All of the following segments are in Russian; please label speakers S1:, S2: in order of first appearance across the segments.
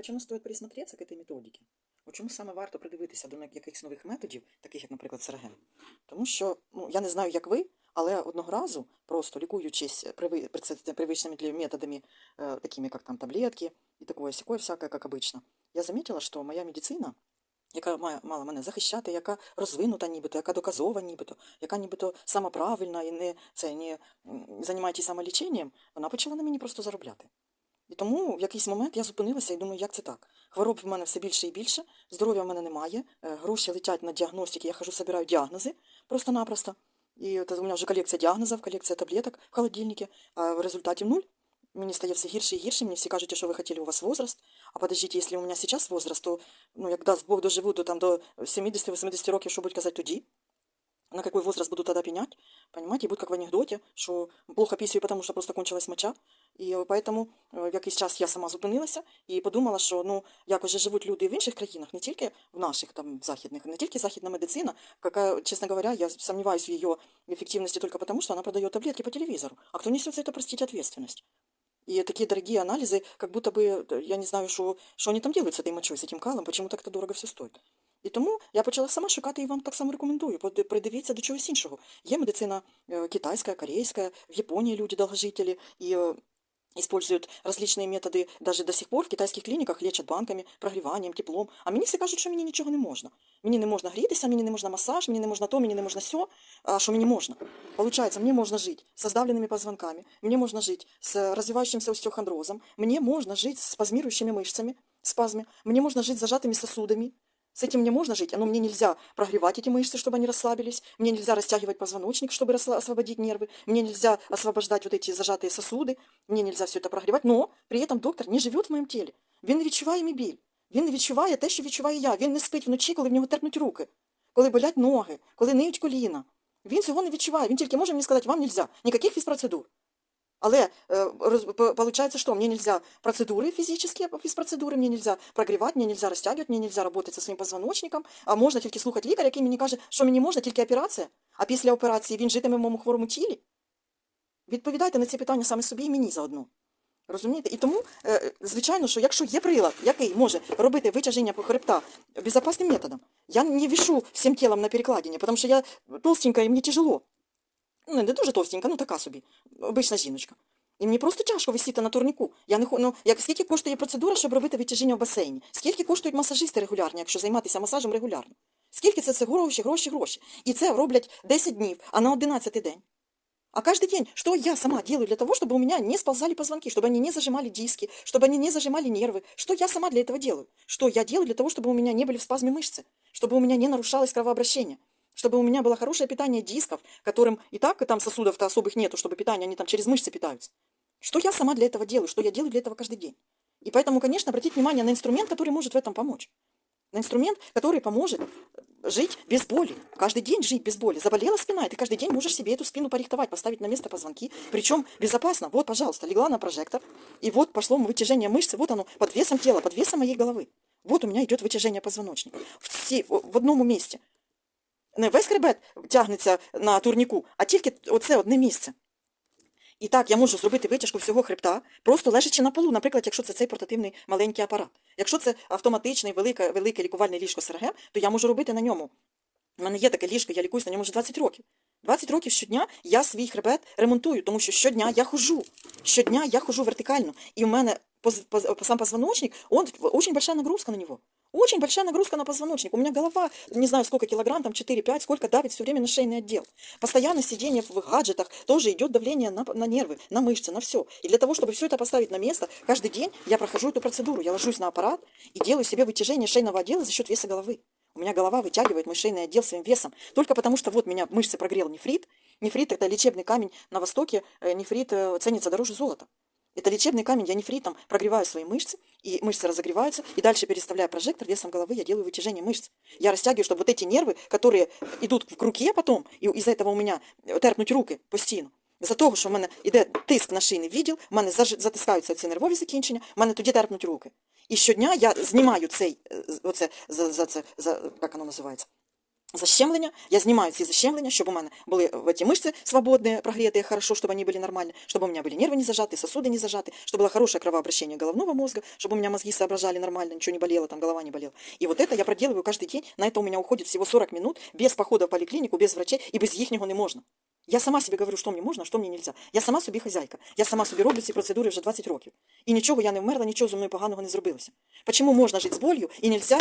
S1: Почому стоїть присмотреться к этой методиці? От Чому саме варто придивитися до якихось нових методів, таких як, наприклад, Серген? Тому що ну, я не знаю, як ви, але одного разу, просто лікуючись приви- прицеп- привычными для методами, э, такими как там таблетки і такое сякое всяке, як обично, я замітила, що моя медицина, яка має мала мене захищати, яка розвинута нібито, яка доказова нібито, яка нібито сама правильна і не це не м, займається самоліченням, вона почала на мені просто заробляти. І тому в якийсь момент я зупинилася і думаю, як це так? Хвороб в мене все більше і більше, здоров'я в мене немає, е, гроші летять на діагностики, я хожу, собираю діагнози просто-напросто. І от у мене вже колекція діагнозів, колекція таблеток в холодильнике, а в результаті нуль. Мені стає все гірше і гірше, мені всі кажуть, що ви хотіли, у вас возраст. А подождите, якщо у мене зараз возраст, то ну, як дасть Бог доживу до, там, до 70-80 років, що будуть казати тоді? На какой возраст буду тогда пенять? Понимаете, и будет как в анекдоте, що плохо пісюю, потому що просто кончилась моча. І е, поэтому е, в якийсь час я сама зупинилася і подумала, що ну як уже живуть люди в інших країнах, не тільки в наших там в західних, не тільки західна медицина, яка, чесно говоря, я сомневаюсь в ее эффективности только потому, что она продает таблетки по телевизору. А кто несет за это, простите, ответственность? И такие дорогие анализы, как будто бы, э, я не знаю, що, що вони там делают з этой мочой, з этим калом, почему так это дорого все стоїть. І тому я почала сама шукати і вам так само рекомендую. Под- Придивіться до чогось іншого. Є медицина е, китайська, корейська, в Японії люди долгожители і е, используют различные методы, даже до сих пор в китайських клініках лечат банками, прогріванням, теплом. А мені всі кажуть, що мені нічого не можна. Мені не можна грітися, мені не можна масаж, мені не можна то, мені не можна сьо. А що мені можна? Получается, мне можно жить со сдавленными позвонками, мне можно жить с развивающимся остеохондрозом, мне можно жить с спазмирующими мышцами, спазме, мне можно жить с зажатыми сосудами. С этим мне можно жить, но мне нельзя прогревать эти мышцы, чтобы они расслабились, мне нельзя растягивать позвоночник, чтобы расла- освободить нервы, мне нельзя освобождать вот эти зажатые сосуды, мне нельзя все это прогревать, но при этом доктор не живет в моєму тілі. Він не відчуває мій біль. Він не відчуває те, що відчуваю я. Він не спить вночі, коли в нього терпнуть руки, коли болять ноги, коли ниють коліна. Він цього не відчуває. Він тільки може мені сказати, вам нельзя, ніяких фізпроцедур. Але э, по- получается, что мне нельзя процедуры физические, фізпроцедури, мне нельзя прогрівати, мне нельзя розтягувати, мне нельзя работать со своїм позвоночником, а можна тільки слухати лікаря, який мені каже, що мені можна тільки операція, а після операції він житиме в моєму хворому тілі. Відповідайте на ці питання саме собі і мені заодно. Розумієте? І тому, е, звичайно, що якщо є прилад, який може робити витяження хребта безопасним методом, я не вішу всім тілом на перекладині, тому що я толстенька і мені тяжело. Ну, не дуже товстенька, ну така собі, обична жіночка. І мені просто тяжко висіти на турніку. Я не хо- ну, як скільки коштує процедура, щоб робити витяжіння в басейні? Скільки коштують масажисти регулярні, якщо займатися масажем регулярно? Скільки це, це гроші, гроші, гроші? І це роблять 10 днів, а на 11 день. А каждый день, что я сама делаю для того, чтобы у меня не сползали позвонки, чтобы они не зажимали диски, чтобы они не зажимали нервы? Что я сама для этого делаю? Что я делаю для того, чтобы у меня не были в спазме мышцы? Чтобы у меня не нарушалось кровообращение? Чтобы у меня было хорошее питание дисков, которым и так и там сосудов-то особых нету, чтобы питание, они там через мышцы питаются. Что я сама для этого делаю? Что я делаю для этого каждый день? И поэтому, конечно, обратить внимание на инструмент, который может в этом помочь. На инструмент, который поможет жить без боли. Каждый день жить без боли. Заболела спина, и ты каждый день можешь себе эту спину порихтовать, поставить на место позвонки. Причем безопасно. Вот, пожалуйста, легла на прожектор, и вот пошло вытяжение мышцы, вот оно, под весом тела, под весом моей головы. Вот у меня идет вытяжение позвоночника. Всі, в в одному місці. Не весь хребет тягнеться на турніку, а тільки оце одне місце. І так я можу зробити витяжку всього хребта, просто лежачи на полу, наприклад, якщо це цей портативний маленький апарат. Якщо це автоматичний велике, велике лікувальне ліжко СРГ, то я можу робити на ньому. У мене є таке ліжко, я лікуюсь на ньому вже 20 років. 20 років щодня я свій хребет ремонтую, тому що щодня я хожу. Щодня я хожу вертикально. І у мене поз- сам позвоночник, он очень большая нагрузка на него. Очень большая нагрузка на позвоночник. У меня голова, не знаю сколько килограмм, там 4-5, сколько давит все время на шейный отдел. Постоянно сидение в гаджетах, тоже идет давление на, на нервы, на мышцы, на все. И для того, чтобы все это поставить на место, каждый день я прохожу эту процедуру. Я ложусь на аппарат и делаю себе вытяжение шейного отдела за счет веса головы. У меня голова вытягивает мой шейный отдел своим весом. Только потому, что вот меня мышцы прогрел нефрит. Нефрит – это лечебный камень на Востоке. Э, Нефрит э, ценится дороже золота. Это лечебный камень, я нефритом прогреваю свои мышцы, и мышцы разогреваются, и дальше переставляя прожектор весом головы, я делаю вытяжение мышц. Я растягиваю, чтобы вот эти нервы, которые идут к руке потом, и из-за этого у меня терпнуть руки постійно, за того, що в мене йде тиск на шийний відділ, в мене заж- затискаються ці нервові закінчення, в мене тоді терпнуть руки. І щодня я знімаю цей, е, оце, за, за це, за, як воно називається, защемлення, я знімаю ці защемлення, щоб у мене були в ці мышцы свободные, прогретые хорошо, чтобы они были нормальны, чтобы у меня были нервы не зажаты, сосуды не зажаты, чтобы было хорошее кровообращение головного мозга, чтобы у меня мозги соображали нормально, ничего не болело, там голова не болела. И вот это я проделываю каждый день, на это у меня уходит всего 40 минут, без похода в поликлинику, без врачей, и без їхнього не можна. Я сама себе говорю, що мені можна, а що мені нельзя. Я сама собі хазяйка. Я сама собі роблю ці процедури вже 20 років. І нічого я не вмерла, нічого зі мною поганого не зробилося. Почему можна жити з болью і нельзя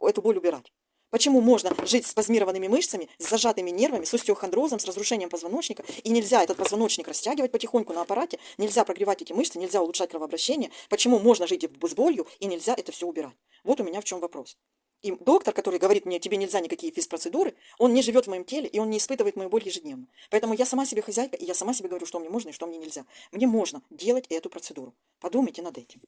S1: эту боль убирать? Почему можно жить с спазмированными мышцами, с зажатыми нервами, с остеохондрозом, с разрушением позвоночника, и нельзя этот позвоночник растягивать потихоньку на аппарате, нельзя прогревать эти мышцы, нельзя улучшать кровообращение, почему можно жить с болью и нельзя это все убирать? Вот у меня в чем вопрос. И доктор, который говорит мне, тебе нельзя никакие физпроцедуры, он не живет в моем теле, и он не испытывает мою боль ежедневно. Поэтому я сама себе хозяйка, и я сама себе говорю, что мне можно и что мне нельзя. Мне можно делать эту процедуру. Подумайте над этим.